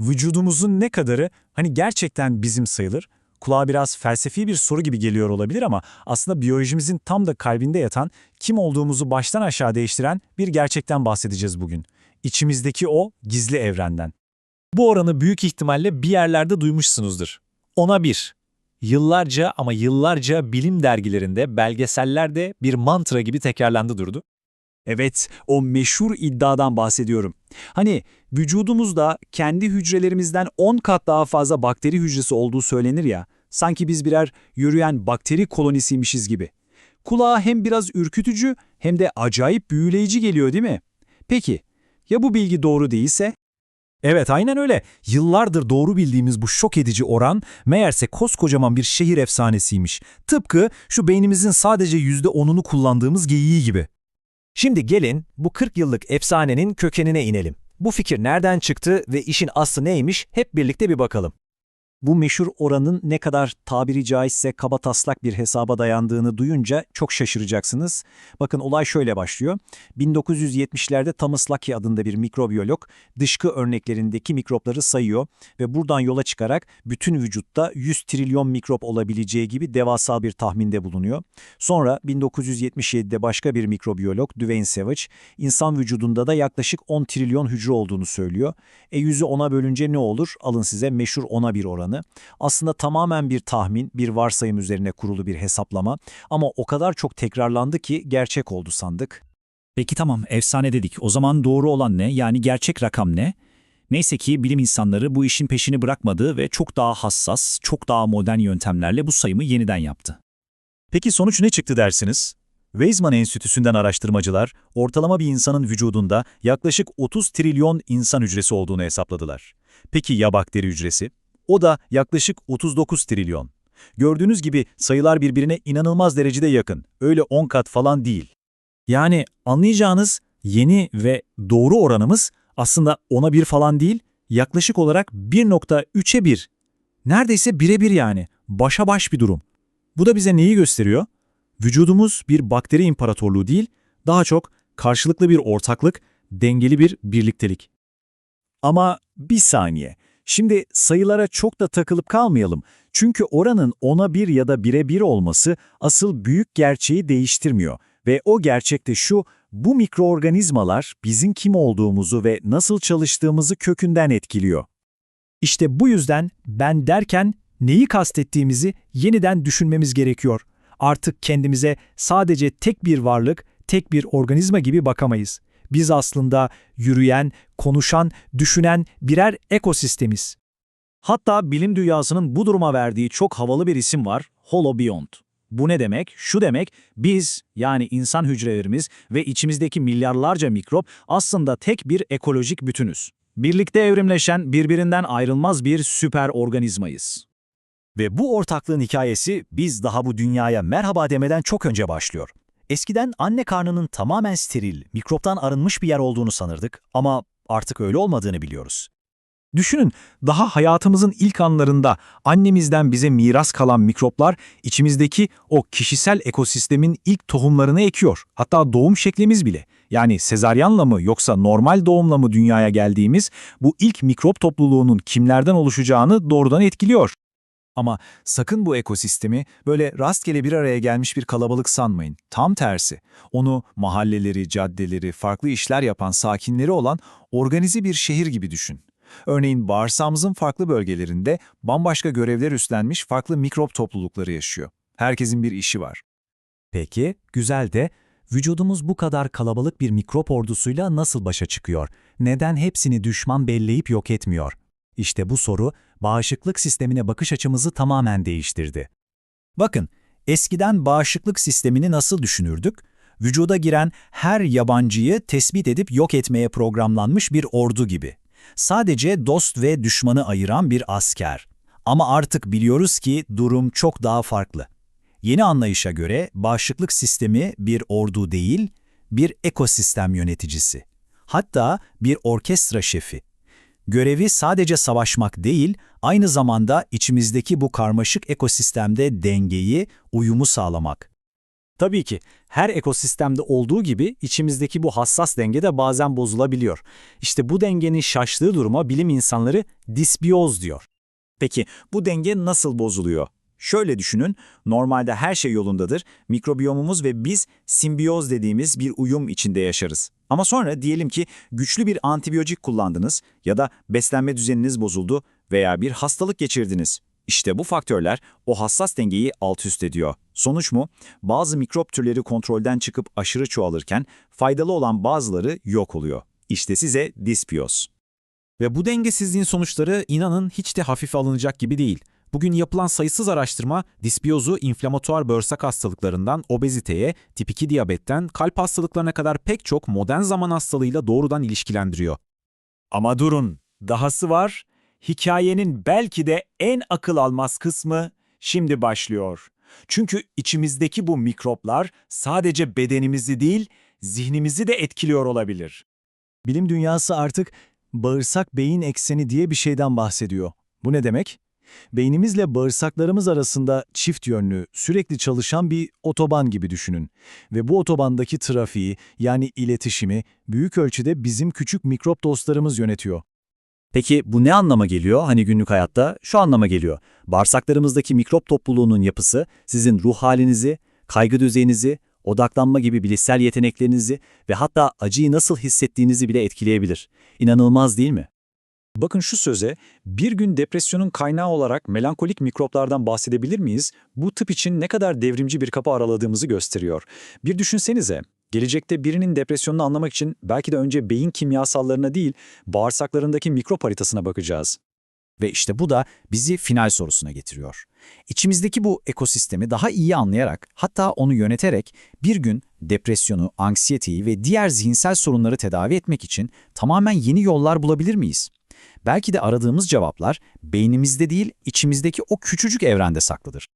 Vücudumuzun ne kadarı hani gerçekten bizim sayılır? Kulağa biraz felsefi bir soru gibi geliyor olabilir ama aslında biyolojimizin tam da kalbinde yatan, kim olduğumuzu baştan aşağı değiştiren bir gerçekten bahsedeceğiz bugün. İçimizdeki o gizli evrenden. Bu oranı büyük ihtimalle bir yerlerde duymuşsunuzdur. Ona bir. Yıllarca ama yıllarca bilim dergilerinde, belgesellerde bir mantra gibi tekrarlandı durdu. Evet, o meşhur iddiadan bahsediyorum. Hani vücudumuzda kendi hücrelerimizden 10 kat daha fazla bakteri hücresi olduğu söylenir ya, sanki biz birer yürüyen bakteri kolonisiymişiz gibi. Kulağa hem biraz ürkütücü hem de acayip büyüleyici geliyor değil mi? Peki, ya bu bilgi doğru değilse? Evet aynen öyle. Yıllardır doğru bildiğimiz bu şok edici oran meğerse koskocaman bir şehir efsanesiymiş. Tıpkı şu beynimizin sadece %10'unu kullandığımız geyiği gibi. Şimdi gelin bu 40 yıllık efsanenin kökenine inelim. Bu fikir nereden çıktı ve işin aslı neymiş hep birlikte bir bakalım. Bu meşhur oranın ne kadar tabiri caizse kabataslak bir hesaba dayandığını duyunca çok şaşıracaksınız. Bakın olay şöyle başlıyor. 1970'lerde Thomas Luckey adında bir mikrobiyolog dışkı örneklerindeki mikropları sayıyor ve buradan yola çıkarak bütün vücutta 100 trilyon mikrop olabileceği gibi devasa bir tahminde bulunuyor. Sonra 1977'de başka bir mikrobiyolog Dwayne Savage insan vücudunda da yaklaşık 10 trilyon hücre olduğunu söylüyor. E yüzü 10'a bölünce ne olur? Alın size meşhur 10'a bir oranı. Aslında tamamen bir tahmin, bir varsayım üzerine kurulu bir hesaplama ama o kadar çok tekrarlandı ki gerçek oldu sandık. Peki tamam, efsane dedik. O zaman doğru olan ne? Yani gerçek rakam ne? Neyse ki bilim insanları bu işin peşini bırakmadı ve çok daha hassas, çok daha modern yöntemlerle bu sayımı yeniden yaptı. Peki sonuç ne çıktı dersiniz? Weizmann Enstitüsü'nden araştırmacılar ortalama bir insanın vücudunda yaklaşık 30 trilyon insan hücresi olduğunu hesapladılar. Peki ya bakteri hücresi? O da yaklaşık 39 trilyon. Gördüğünüz gibi sayılar birbirine inanılmaz derecede yakın. Öyle 10 kat falan değil. Yani anlayacağınız yeni ve doğru oranımız aslında ona bir falan değil, yaklaşık olarak 1.3'e 1. Neredeyse birebir yani. Başa baş bir durum. Bu da bize neyi gösteriyor? Vücudumuz bir bakteri imparatorluğu değil, daha çok karşılıklı bir ortaklık, dengeli bir birliktelik. Ama bir saniye. Şimdi sayılara çok da takılıp kalmayalım. Çünkü oranın ona bir ya da bire bir olması asıl büyük gerçeği değiştirmiyor. Ve o gerçek de şu, bu mikroorganizmalar bizim kim olduğumuzu ve nasıl çalıştığımızı kökünden etkiliyor. İşte bu yüzden ben derken neyi kastettiğimizi yeniden düşünmemiz gerekiyor. Artık kendimize sadece tek bir varlık, tek bir organizma gibi bakamayız. Biz aslında yürüyen, konuşan, düşünen birer ekosistemiz. Hatta bilim dünyasının bu duruma verdiği çok havalı bir isim var, holobiont. Bu ne demek? Şu demek, biz yani insan hücrelerimiz ve içimizdeki milyarlarca mikrop aslında tek bir ekolojik bütünüz. Birlikte evrimleşen, birbirinden ayrılmaz bir süper organizmayız. Ve bu ortaklığın hikayesi biz daha bu dünyaya merhaba demeden çok önce başlıyor. Eskiden anne karnının tamamen steril, mikroptan arınmış bir yer olduğunu sanırdık ama artık öyle olmadığını biliyoruz. Düşünün, daha hayatımızın ilk anlarında annemizden bize miras kalan mikroplar içimizdeki o kişisel ekosistemin ilk tohumlarını ekiyor. Hatta doğum şeklimiz bile. Yani sezaryenla mı yoksa normal doğumla mı dünyaya geldiğimiz bu ilk mikrop topluluğunun kimlerden oluşacağını doğrudan etkiliyor. Ama sakın bu ekosistemi böyle rastgele bir araya gelmiş bir kalabalık sanmayın. Tam tersi. Onu mahalleleri, caddeleri, farklı işler yapan sakinleri olan organize bir şehir gibi düşün. Örneğin bağırsağımızın farklı bölgelerinde bambaşka görevler üstlenmiş farklı mikrop toplulukları yaşıyor. Herkesin bir işi var. Peki, güzel de vücudumuz bu kadar kalabalık bir mikrop ordusuyla nasıl başa çıkıyor? Neden hepsini düşman belleyip yok etmiyor? İşte bu soru bağışıklık sistemine bakış açımızı tamamen değiştirdi. Bakın, eskiden bağışıklık sistemini nasıl düşünürdük? Vücuda giren her yabancıyı tespit edip yok etmeye programlanmış bir ordu gibi. Sadece dost ve düşmanı ayıran bir asker. Ama artık biliyoruz ki durum çok daha farklı. Yeni anlayışa göre bağışıklık sistemi bir ordu değil, bir ekosistem yöneticisi. Hatta bir orkestra şefi. Görevi sadece savaşmak değil, aynı zamanda içimizdeki bu karmaşık ekosistemde dengeyi, uyumu sağlamak. Tabii ki Her ekosistemde olduğu gibi içimizdeki bu hassas denge de bazen bozulabiliyor. İşte bu dengenin şaştığı duruma bilim insanları disbiyoz diyor. Peki bu denge nasıl bozuluyor? Şöyle düşünün, normalde her şey yolundadır, mikrobiyomumuz ve biz simbiyoz dediğimiz bir uyum içinde yaşarız. Ama sonra diyelim ki güçlü bir antibiyotik kullandınız ya da beslenme düzeniniz bozuldu veya bir hastalık geçirdiniz. İşte bu faktörler o hassas dengeyi alt üst ediyor. Sonuç mu? Bazı mikrop türleri kontrolden çıkıp aşırı çoğalırken faydalı olan bazıları yok oluyor. İşte size disbiyoz. Ve bu dengesizliğin sonuçları inanın hiç de hafife alınacak gibi değil. Bugün yapılan sayısız araştırma disbiyozu inflamatuar bağırsak hastalıklarından obeziteye, tip 2 diyabetten kalp hastalıklarına kadar pek çok modern zaman hastalığıyla doğrudan ilişkilendiriyor. Ama durun, dahası var. Hikayenin belki de en akıl almaz kısmı şimdi başlıyor. Çünkü içimizdeki bu mikroplar sadece bedenimizi değil, zihnimizi de etkiliyor olabilir. Bilim dünyası artık bağırsak-beyin ekseni diye bir şeyden bahsediyor. Bu ne demek? Beynimizle bağırsaklarımız arasında çift yönlü, sürekli çalışan bir otoban gibi düşünün. Ve bu otobandaki trafiği, yani iletişimi, büyük ölçüde bizim küçük mikrop dostlarımız yönetiyor. Peki bu ne anlama geliyor hani günlük hayatta? Şu anlama geliyor. Bağırsaklarımızdaki mikrop topluluğunun yapısı sizin ruh halinizi, kaygı düzeyinizi, odaklanma gibi bilişsel yeteneklerinizi ve hatta acıyı nasıl hissettiğinizi bile etkileyebilir. İnanılmaz değil mi? Bakın şu söze, bir gün depresyonun kaynağı olarak melankolik mikroplardan bahsedebilir miyiz? Bu tıp için ne kadar devrimci bir kapı araladığımızı gösteriyor. Bir düşünsenize, gelecekte birinin depresyonunu anlamak için belki de önce beyin kimyasallarına değil, bağırsaklarındaki mikrop haritasına bakacağız. Ve işte bu da bizi final sorusuna getiriyor. İçimizdeki bu ekosistemi daha iyi anlayarak, hatta onu yöneterek bir gün depresyonu, anksiyeteyi ve diğer zihinsel sorunları tedavi etmek için tamamen yeni yollar bulabilir miyiz? Belki de aradığımız cevaplar beynimizde değil, içimizdeki o küçücük evrende saklıdır.